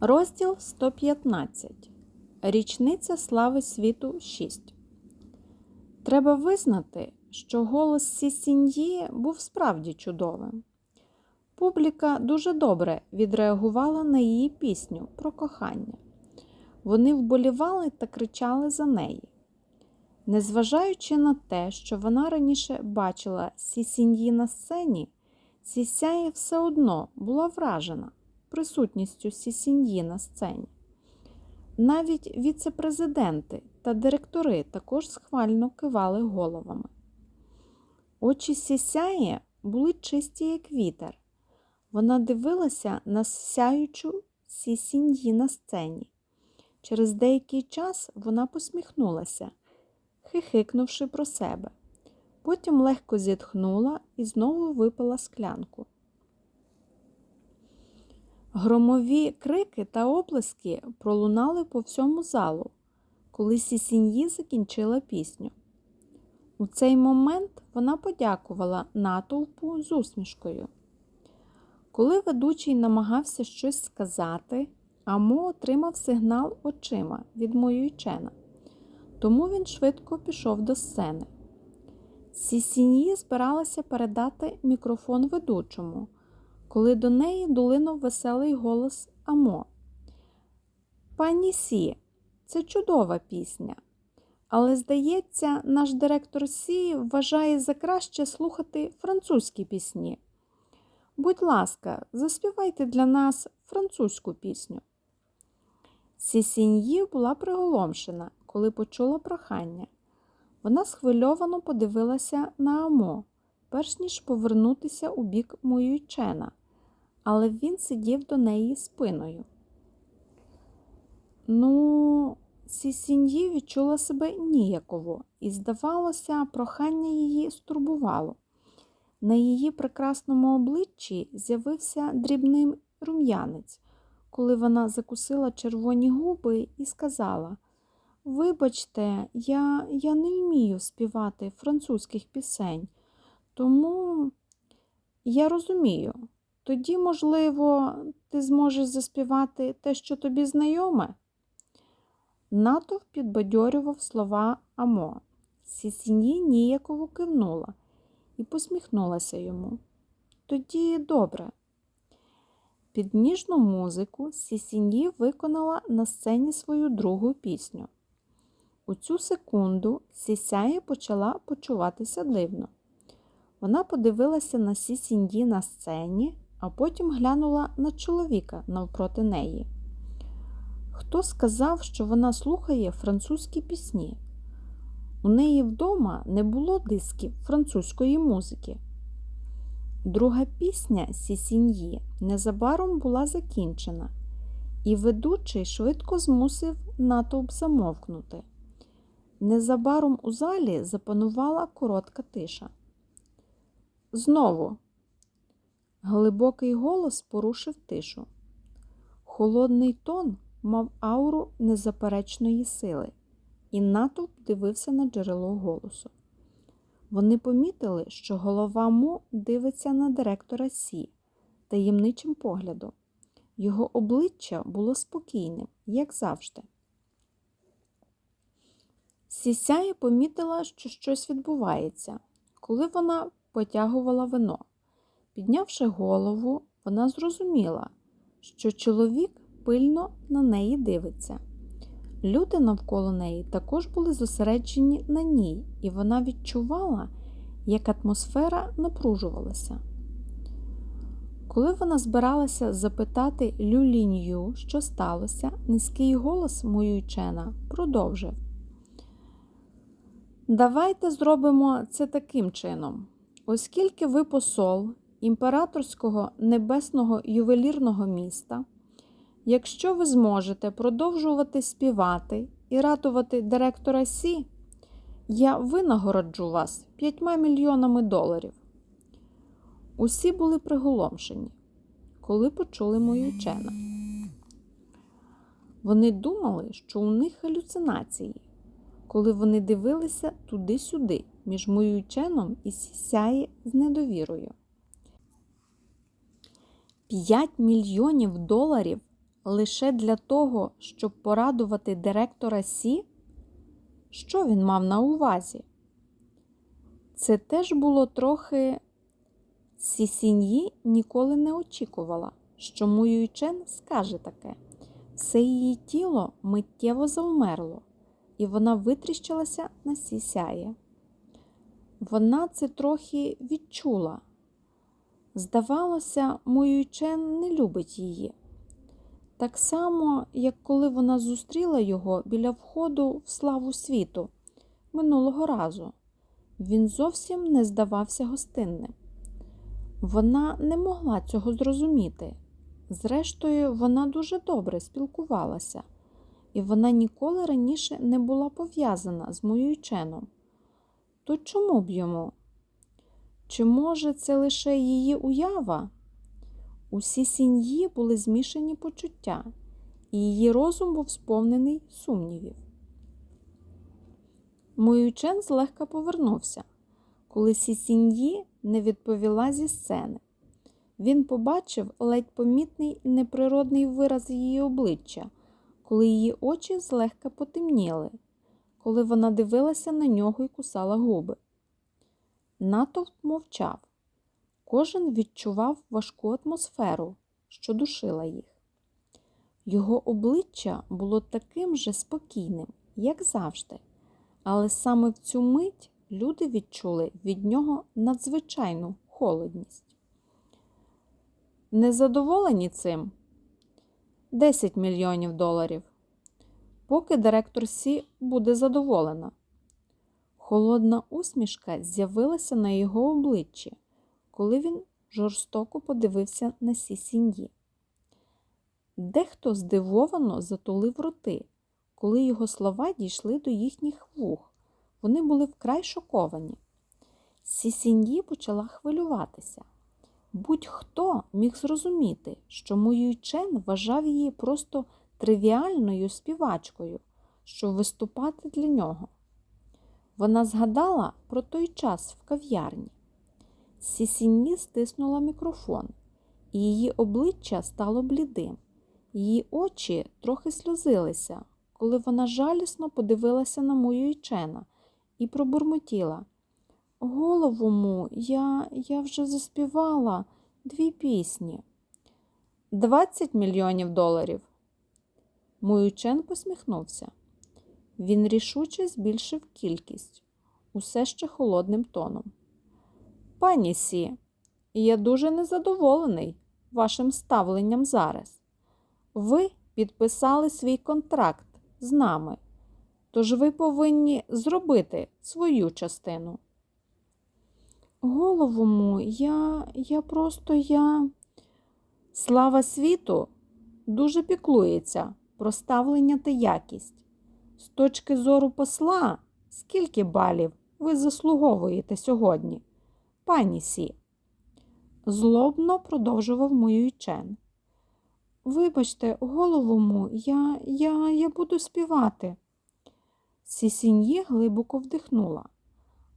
Розділ 115. Річниця слави світу 6. Треба визнати, що голос Сісіньї був справді чудовим. Публіка дуже добре відреагувала на її пісню про кохання. Вони вболівали та кричали за неї. Незважаючи на те, що вона раніше бачила Сісіньї на сцені, Сісяє все одно була вражена присутністю Сісіньї на сцені. Навіть віце-президенти та директори також схвально кивали головами. Очі Сісяє були чисті, як вітер. Вона дивилася на сяючу Сісіньї на сцені. Через деякий час вона посміхнулася, хихикнувши про себе. Потім легко зітхнула і знову випила склянку. Громові крики та оплески пролунали по всьому залу, коли Сісіньї закінчила пісню. У цей момент вона подякувала натовпу з усмішкою. Коли ведучий намагався щось сказати, Амо отримав сигнал очима від Моюйчена, тому він швидко пішов до сцени. Сісіньї збиралася передати мікрофон ведучому коли до неї долинув веселий голос Амо. Пані Сі, це чудова пісня. Але, здається, наш директор Сі вважає за краще слухати французькі пісні. Будь ласка, заспівайте для нас французьку пісню. Сісіньї була приголомшена, коли почула прохання. Вона схвильовано подивилася на Амо, перш ніж повернутися у бік Моюйчена але він сидів до неї спиною. Ну, Сісіньї відчула себе ніяково, і, здавалося, прохання її стурбувало. На її прекрасному обличчі з'явився дрібний рум'янець, коли вона закусила червоні губи і сказала: Вибачте, я, я не вмію співати французьких пісень, тому я розумію, тоді, можливо, ти зможеш заспівати те, що тобі знайоме. Натовп підбадьорював слова Амо. Сісіні ніяково кивнула і посміхнулася йому. Тоді добре. Під ніжну музику Сісіні виконала на сцені свою другу пісню. У цю секунду Сісяє почала почуватися дивно. Вона подивилася на Сісінді на сцені а потім глянула на чоловіка навпроти неї. Хто сказав, що вона слухає французькі пісні? У неї вдома не було дисків французької музики. Друга пісня Сісіньї незабаром була закінчена, і ведучий швидко змусив натовп замовкнути. Незабаром у залі запанувала коротка тиша. Знову Глибокий голос порушив тишу. Холодний тон мав ауру незаперечної сили, і натовп дивився на джерело голосу. Вони помітили, що голова Му дивиться на директора Сі таємничим поглядом. Його обличчя було спокійним, як завжди. Сісяє помітила, що щось відбувається, коли вона потягувала вино. Піднявши голову, вона зрозуміла, що чоловік пильно на неї дивиться. Люди навколо неї також були зосереджені на ній, і вона відчувала, як атмосфера напружувалася. Коли вона збиралася запитати Люлінью, що сталося, низький голос Моюйчена продовжив. Давайте зробимо це таким чином. Оскільки ви посол імператорського небесного ювелірного міста, якщо ви зможете продовжувати співати і ратувати директора Сі, я винагороджу вас 5 мільйонами доларів. Усі були приголомшені, коли почули мою чена. Вони думали, що у них галюцинації, коли вони дивилися туди-сюди, між мою ченом і сяє з недовірою. 5 мільйонів доларів лише для того, щоб порадувати директора Сі? Що він мав на увазі? Це теж було трохи Сісіньї ніколи не очікувала, що Муюйчен скаже таке. Все її тіло миттєво завмерло, і вона витріщилася на сісяє. Вона це трохи відчула. Здавалося, Муюйчен не любить її. Так само, як коли вона зустріла його біля входу в славу світу минулого разу, він зовсім не здавався гостинним. Вона не могла цього зрозуміти. Зрештою, вона дуже добре спілкувалася, і вона ніколи раніше не була пов'язана з Муюйченом. То чому б йому? Чи може це лише її уява? Усі сім'ї були змішані почуття, і її розум був сповнений сумнівів. Моючен злегка повернувся, коли Сісіньї не відповіла зі сцени. Він побачив ледь помітний неприродний вираз її обличчя, коли її очі злегка потемніли, коли вона дивилася на нього і кусала губи. Натовп мовчав. Кожен відчував важку атмосферу, що душила їх. Його обличчя було таким же спокійним, як завжди, але саме в цю мить люди відчули від нього надзвичайну холодність. Незадоволені цим 10 мільйонів доларів. Поки директор Сі буде задоволена. Холодна усмішка з'явилася на його обличчі, коли він жорстоко подивився на Сі Сіньї. Дехто здивовано затулив роти, коли його слова дійшли до їхніх вух. Вони були вкрай шоковані. Сі Сіньї почала хвилюватися. Будь-хто міг зрозуміти, що Муюйчен вважав її просто тривіальною співачкою, щоб виступати для нього. Вона згадала про той час в кав'ярні. Сісінні стиснула мікрофон, і її обличчя стало блідим. Її очі трохи сльозилися, коли вона жалісно подивилася на Муюйчена і пробурмотіла. Головому, я, я вже заспівала дві пісні. Двадцять мільйонів доларів. Муючен посміхнувся. Він рішуче збільшив кількість, усе ще холодним тоном. Пані Сі, я дуже незадоволений вашим ставленням зараз. Ви підписали свій контракт з нами, тож ви повинні зробити свою частину. Головому, я, я просто я. Слава світу дуже піклується про ставлення та якість. З точки зору посла, скільки балів ви заслуговуєте сьогодні, пані Сі? Злобно продовжував Муюйчен. Вибачте, головому, я, я, я буду співати. Сісіньї глибоко вдихнула.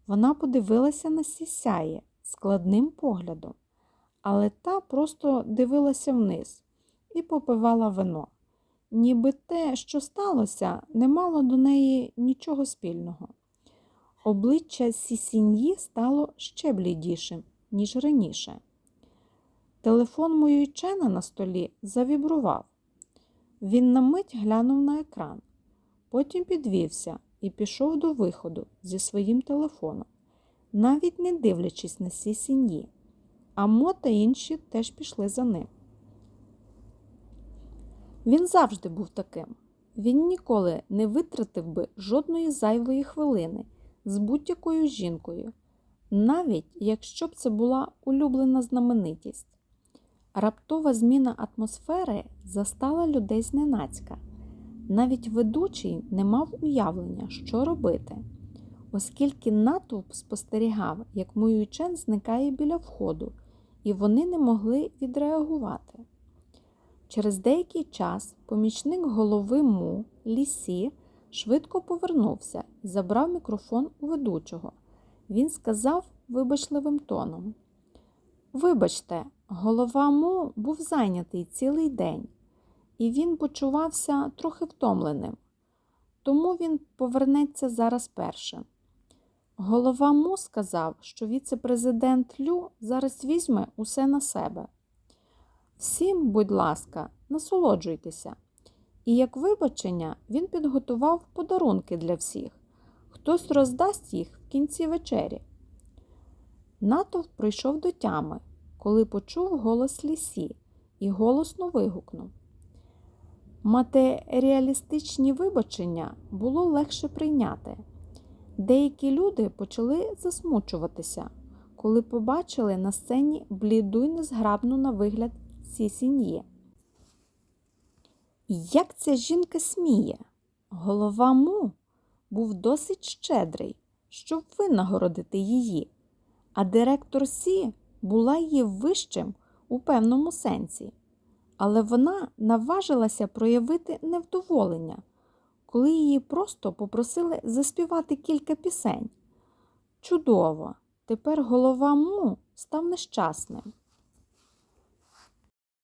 Вона подивилася на сісяє складним поглядом, але та просто дивилася вниз і попивала вино, ніби те, що сталося, не мало до неї нічого спільного. Обличчя Сісіньї стало ще блідішим, ніж раніше. Телефон Моюйчена на столі завібрував. Він на мить глянув на екран, потім підвівся і пішов до виходу зі своїм телефоном, навіть не дивлячись на сі сім'ї. А Мо та інші теж пішли за ним. Він завжди був таким. Він ніколи не витратив би жодної зайвої хвилини з будь-якою жінкою, навіть якщо б це була улюблена знаменитість. Раптова зміна атмосфери застала людей зненацька. Навіть ведучий не мав уявлення, що робити, оскільки натовп спостерігав, як Муючен зникає біля входу, і вони не могли відреагувати. Через деякий час помічник голови Му Лісі швидко повернувся і забрав мікрофон у ведучого. Він сказав вибачливим тоном: Вибачте, голова Му був зайнятий цілий день і він почувався трохи втомленим, тому він повернеться зараз першим. Голова Му сказав, що віце-президент Лю зараз візьме усе на себе. Всім, будь ласка, насолоджуйтеся. І як вибачення він підготував подарунки для всіх. Хтось роздасть їх в кінці вечері. Натовп прийшов до тями, коли почув голос лісі і голосно вигукнув. Матеріалістичні вибачення було легше прийняти. Деякі люди почали засмучуватися, коли побачили на сцені бліду й незграбну на вигляд ці сім'ї. Як ця жінка сміє? Голова Му був досить щедрий, щоб винагородити її, а директор Сі була її вищим у певному сенсі. Але вона наважилася проявити невдоволення, коли її просто попросили заспівати кілька пісень. Чудово! Тепер голова Му став нещасним.